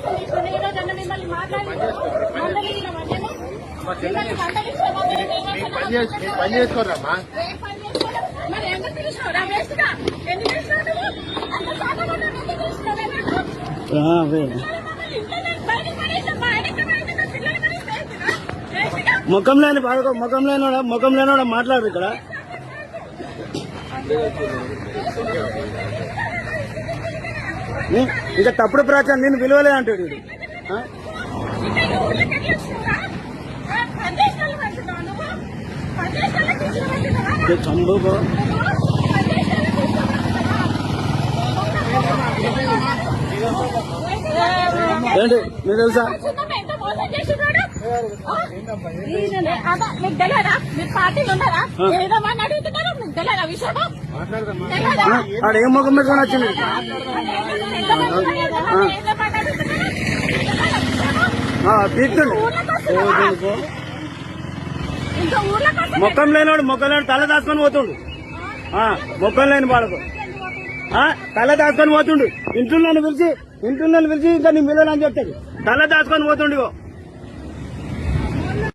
ఇప్పుడు మిమ్మల్ని పని పని మరి ఎందుకు పిలిచినావు? రా ఎందుకు పిలిచినావు నువ్వు? అంత శాతం ఎందుకు పిలిచినావు ముఖం లేని బాధ ముఖం లేనోడా ముఖం లేనోడా మాట్లాడు ఇక్కడ ఇంకా తప్పుడు ప్రచారం నేను విలువలే అంటాడు చంబు. ఏంటి మీకు తెలుసా మీకు తెలియదా మీకు పార్టీలు ఉన్నారా? ఏదో అని అడుగుతున్నారు? మీకు తెలియదా విషయం? ఆడ ఏం ముఖం పెట్టుకొని వచ్చింది? ముఖం లేనివాడు ముఖం లేని తల దాచుకొని పోతుండు. ఆ, ముఖం లేని వాళ్ళకు ఆ, తల దాచుకొని పోతుండు. ఇంట్లో నన్ను పిలిచి ఇంట్లో పిలిచి ఇంకా నీ పిల్లలు అని చెప్తాడు. తల దాచుకొని పోతుండు ఇగో.